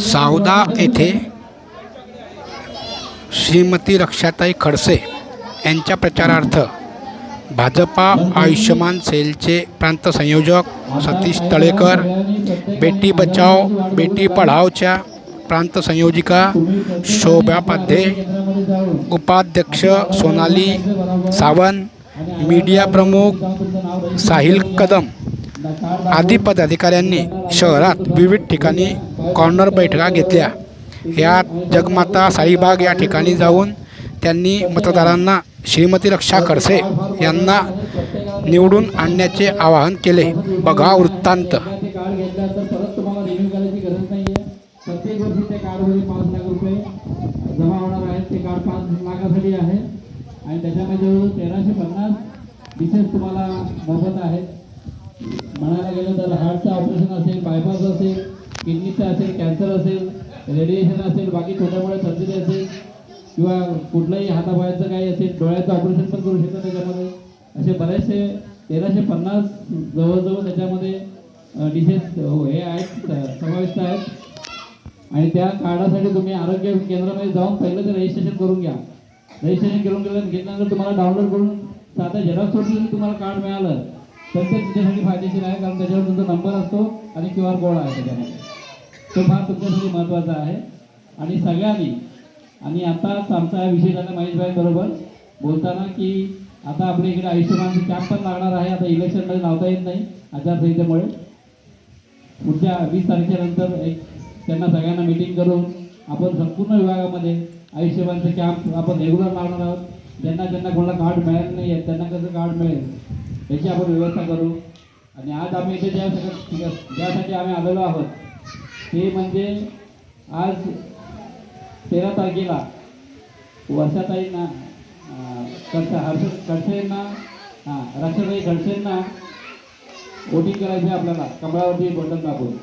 सावदा येथे श्रीमती रक्षाताई खडसे यांच्या प्रचारार्थ भाजपा आयुष्यमान सेलचे प्रांत संयोजक सतीश तळेकर बेटी बचाव बेटी पढावच्या प्रांत संयोजिका शोभा पाध्ये उपाध्यक्ष सोनाली सावंत मीडिया प्रमुख साहिल कदम आदी पदाधिकाऱ्यांनी शहरात विविध ठिकाणी कॉर्नर बैठका घेतल्या. यात जगमाता साईबाग या ठिकाणी जाऊन त्यांनी मतदारांना श्रीमती रक्षा खडसे यांना निवडून आणण्याचे आवाहन केले. बघा वृत्तांत. तुम्हाला आहे प्रत्येक वर्षी त्या कार्डमध्ये पाच लाख रुपये जमा होणार आहेत ते कार्ड पाच लाखासाठी आहे. आणि त्याच्यामध्ये जवळजवळ तेराशे पन्नास डिशेस तुम्हाला मोफत आहेत म्हणायला गेलं तर हार्टचं ऑपरेशन असेल बायपास असेल किडनीचं असेल कॅन्सर असेल रेडिएशन असेल बाकी छोट्या मोठ्या सर्जरी असेल किंवा कुठलंही हातापायाचं काही असेल डोळ्याचं ऑपरेशन पण करू शकतो त्याच्यामध्ये. असे बरेचसे तेराशे पन्नास जवळजवळ त्याच्यामध्ये डिशेस हे आहेत समाविष्ट आहेत. आणि त्या कार्डासाठी तुम्ही आरोग्य केंद्रामध्ये जाऊन पहिलं ते रजिस्ट्रेशन करून घ्या. रजिस्ट्रेशन करून गेलं घेतल्यानंतर तुम्हाला डाउनलोड करून साधा झेरॉक्स सोडून तुम्हाला कार्ड मिळालं तर ते तुमच्यासाठी फायदेशीर आहे कारण त्याच्यावर तुमचा नंबर असतो आणि क्यू आर कोड आहे त्याच्यामध्ये. तो फार तुमच्यासाठी महत्त्वाचा आहे. आणि सगळ्यांनी आणि आताच आमचा विषय झाला महेशभाई बरोबर बोलताना की आता आपल्या इकडे आयुष्यमान कॅम्प पण लागणार आहे आता इलेक्शनमध्ये लावता येत नाही आचारसंहितेमुळे. पुढच्या वीस तारखेनंतर एक त्यांना सगळ्यांना मिटिंग करून आपण संपूर्ण विभागामध्ये आयुष्यमानचं कॅम्प आपण रेग्युलर लावणार आहोत. ज्यांना ज्यांना कोणाला कार्ड मिळालं नाही आहे त्यांना कसं कार्ड मिळेल याची आपण व्यवस्था करू. आणि आज आम्ही इथे ज्या सगळं ज्यासाठी आम्ही आलेलो आहोत ते म्हणजे आज तेरा तारखेला वर्षाताईंना अं, खडसे हर्ष खडसेंना हां रक्षाताई खडसेंना वोटिंग करायचं आहे आपल्याला कमळावरती बटन दाखवून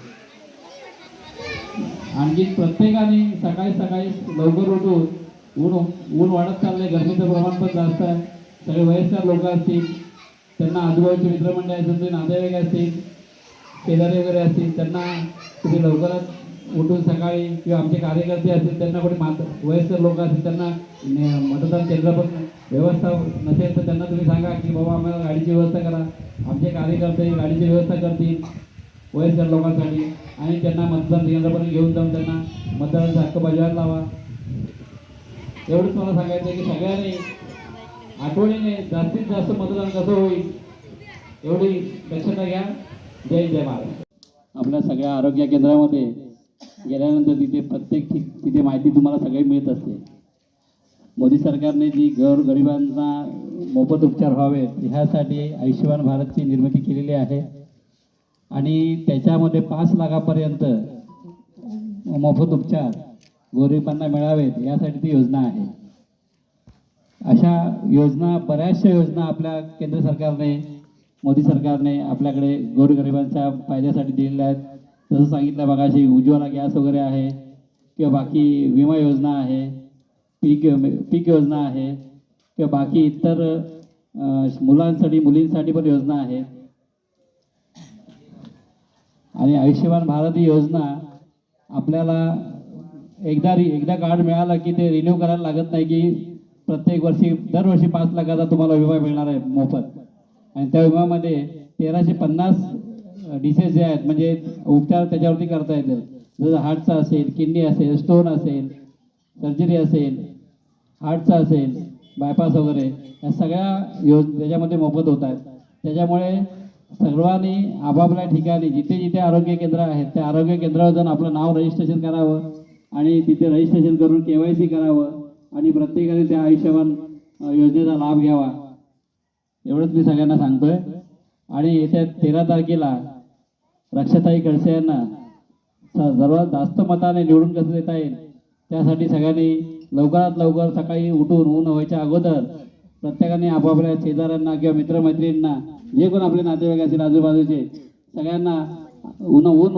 आणखी प्रत्येकाने सकाळी सकाळी लवकर उठून ऊन ऊन वाढत चाललंय गरमीचं प्रमाण पण जास्त आहे. सगळे वयस्कर लोक असतील त्यांना आजूबाजूचे मित्रमंडळी असतील ते नातेवाईक असतील शेजारी वगैरे असतील त्यांना तुम्ही लवकरच उठून सकाळी किंवा आमचे कार्यकर्ते असतील त्यांना कोणी मात वयस्कर लोक असतील त्यांना मतदान केंद्र पण व्यवस्था नसेल तर त्यांना तुम्ही सांगा की बाबा आम्हाला गाडीची व्यवस्था करा. आमचे कार्यकर्ते गाडीची व्यवस्था करतील वयस्कर लोकांसाठी आणि त्यांना मतदान केंद्रापर्यंत घेऊन जाऊन त्यांना मतदानाचा हक्क बजावायला लावा. एवढंच मला सांगायचं की सगळ्यांनी आठवणीने जास्तीत जास्त मतदान कसं होईल एवढी दक्षता घ्या. जय जय महाराज आपल्या सगळ्या आरोग्य केंद्रामध्ये गेल्यानंतर तिथे प्रत्येक ठिक तिथे माहिती तुम्हाला सगळी मिळत असते. मोदी सरकारने जी घर गरिबांना मोफत उपचार व्हावेत ह्यासाठी आयुष्यमान भारतची निर्मिती केलेली आहे. आणि त्याच्यामध्ये पाच लाखापर्यंत मोफत उपचार गरिबांना मिळावेत यासाठी ती योजना आहे. अशा योजना बऱ्याचशा योजना आपल्या केंद्र सरकारने मोदी सरकारने आपल्याकडे गोरगरिबांच्या फायद्यासाठी दिलेल्या आहेत. जसं सांगितलं बघाशी उज्ज्वला गॅस वगैरे आहे किंवा बाकी विमा योजना आहे पीक पीक योजना आहे किंवा बाकी इतर मुलांसाठी मुलींसाठी पण योजना आहे. आणि आयुष्यमान भारत ही योजना आपल्याला एकदा रि एकदा कार्ड मिळालं की ते रिन्यू करायला लागत नाही की प्रत्येक वर्षी दरवर्षी पाच लाखाचा तुम्हाला विमा मिळणार आहे मोफत. आणि त्या विमामध्ये तेराशे पन्नास डिसेस जे आहेत म्हणजे उपचार त्याच्यावरती करता येतील. जसं हार्टचा असेल किडनी असेल स्टोन असेल सर्जरी असेल हार्टचा असेल बायपास वगैरे या सगळ्या योज त्याच्यामध्ये मोफत होत आहेत. त्याच्यामुळे सर्वांनी आपापल्या ठिकाणी जिथे जिथे आरोग्य केंद्र आहेत त्या आरोग्य केंद्रावर जाऊन आपलं नाव रजिस्ट्रेशन करावं आणि तिथे रजिस्ट्रेशन करून के वाय सी करावं आणि प्रत्येकाने त्या आयुष्यमान योजनेचा लाभ घ्यावा. एवढंच मी सगळ्यांना सांगतोय. आणि येत्या तेरा तारखेला रक्षाताई खडसे यांना सर्वात जास्त मताने निवडून कसं देता येईल त्यासाठी सगळ्यांनी लवकरात लवकर सकाळी उठून ऊन व्हायच्या अगोदर प्रत्येकाने आपापल्या शेजाऱ्यांना किंवा मित्रमैत्रिणींना जे कोण आपले नातेवाईक असतील आजूबाजूचे सगळ्यांना ऊन ऊन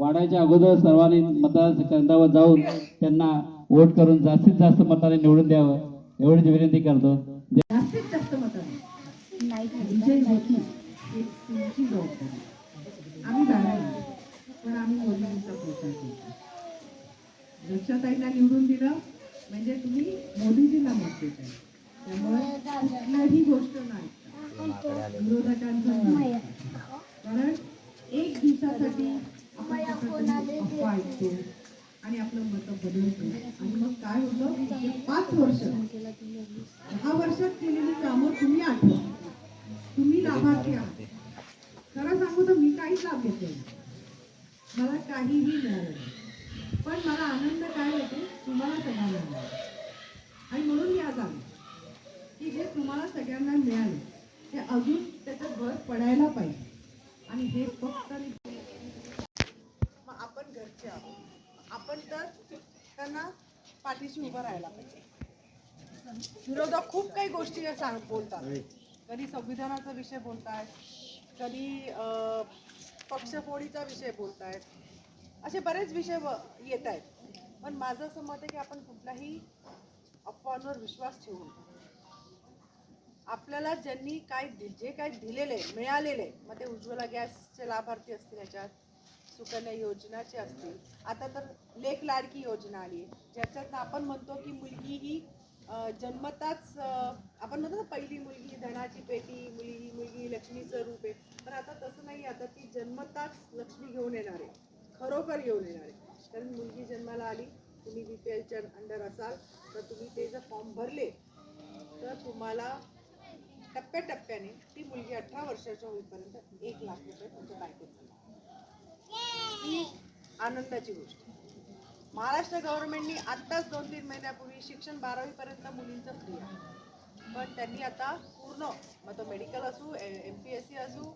वाढायच्या अगोदर सर्वांनी मतदान केंद्रावर जाऊन त्यांना वोट करून जास्तीत जास्त मताने निवडून द्यावं एवढीच विनंती करतो. जास्तीत विजय होत नाही. तुमची जबाबदारी. आम्ही जाणार पण आम्ही मोदींचा प्रचार करतो. दक्षताईला निवडून दिलं म्हणजे तुम्ही मोदीजींना मत देत आहे त्यामुळे कुठल्याही गोष्ट नाही. विरोधकांचं कारण एक दिवसासाठी आपण अफवा ऐकतो आणि आपलं मत बदलतो. आणि मग काय होतं? पाच वर्ष. दहा वर्षात केलेली कामं तुम्ही आठवा तुम्ही लाभार्थी आहात. खरं सांगू तर मी काहीच लाभ घेतले मला काहीही मिळालं पण मला आनंद काय होतो? तुम्हाला सगळ्यांना मिळाला. आणि म्हणून मी आज आलो. की जे तुम्हाला सगळ्यांना मिळाले ते अजून त्याच्यात भर पडायला पाहिजे. आणि हे फक्त मग आपण घरचे आहोत. आपण तर त्यांना पाठीशी उभं राहायला पाहिजे. विरोधक खूप काही गोष्टी सांग बोलतात कधी संविधानाचा विषय बोलतायत कधी अं, पक्षफोडीचा विषय बोलतायत असे बरेच विषय येत आहेत पण माझं असं मत आहे की आपण कुठलाही अफवांवर विश्वास ठेवू नये आपल्याला ज्यांनी काय जे काय दिलेले आहे, मिळालेले मग ते उज्ज्वला गॅसचे लाभार्थी असतील याच्यात सुकन्या योजनाचे असतील. आता तर लेख लाडकी योजना आली आहे ज्याच्यातनं आपण म्हणतो की मुलगी जन्मताच आपण म्हणतो ना पहिली मुलगी धनाची पेटी मुलगी मुलगी लक्ष्मीचं रूप आहे. पण आता तसं नाही आता ती जन्मताच लक्ष्मी घेऊन येणार आहे. खरोखर घेऊन येणार आहे. कारण मुलगी जन्माला आली तुम्ही बी पी एलच्या अंडर असाल तर तुम्ही ते जर फॉर्म भरले तर तुम्हाला टप्प्याटप्प्याने ती मुलगी अठरा वर्षाच्या होईपर्यंत एक लाख रुपये तुमच्या बँकेत ही आनंदाची गोष्ट महाराष्ट्र गव्हर्नमेंटनी आत्ताच दोन तीन महिन्यापूर्वी शिक्षण बारावीपर्यंत मुलींचं फ्री आहे. पण त्यांनी आता पूर्ण मग तो मेडिकल असू एम पी एस सी असू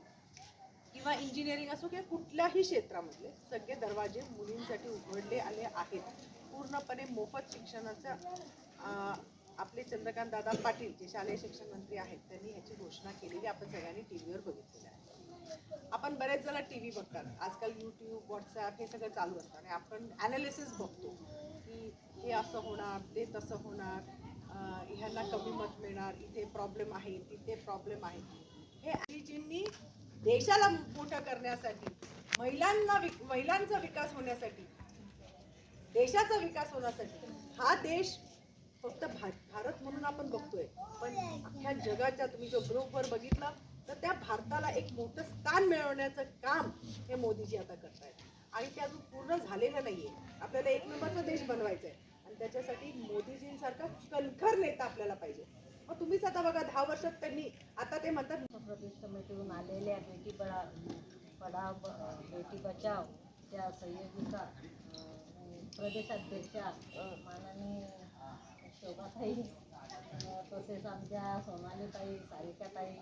किंवा इंजिनिअरिंग असो किंवा कुठल्याही क्षेत्रामधले सगळे दरवाजे मुलींसाठी उघडले आले आहेत. पूर्णपणे मोफत शिक्षणाचं आपले चंद्रकांत दादा पाटील जे शालेय शिक्षण मंत्री आहेत त्यांनी ह्याची घोषणा केलेली आपण सगळ्यांनी टी व्हीवर बघितलेली आहे. आपण बरेच जण टी व्ही बघतात. आजकाल यूट्यूब व्हॉट्सॲप हे सगळं चालू असतं आणि आपण ॲनालिसिस बघतो की हे असं होणार ते तसं होणार ह्यांना कमी मत मिळणार इथे प्रॉब्लेम आहे तिथे प्रॉब्लेम आहे. हे मोदीजींनी देशाला मोठं करण्यासाठी महिलांना विक महिलांचा विकास होण्यासाठी देशाचा विकास होण्यासाठी हा देश फक्त भारतीय भारत म्हणून आपण बघतोय. पण अख्ख्या जगाच्या तुम्ही जो ग्रुपवर बघितला तर त्या भारताला एक मोठं स्थान मिळवण्याचं काम हे मोदीजी आता करतायत. आणि ते अजून पूर्ण झालेलं नाहीये. आपल्याला एक नंबरचा देश बनवायचा आहे आणि त्याच्यासाठी मोदीजींसारखा कणखर नेता आपल्याला पाहिजे. मग तुम्हीच आता बघा दहा वर्षात त्यांनी आता ते म्हणतात प्रदेश कमिटीहून आलेल्या बेटी बडा पढाव बेटी बचाव त्या संयोजिका प्रदेशाध्यक्षा माननीय शोभाताई तसेच आमच्या सोनालीताई सारिकाताई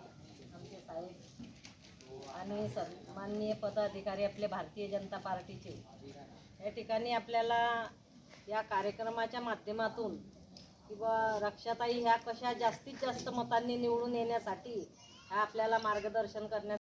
आमचे साहेब आणि सन्माननीय पदाधिकारी आपले भारतीय जनता पार्टीचे. या ठिकाणी आपल्याला या कार्यक्रमाच्या माध्यमातून किंवा रक्षाताई ह्या कशा जास्तीत जास्त मतांनी निवडून येण्यासाठी ह्या आपल्याला मार्गदर्शन करण्यात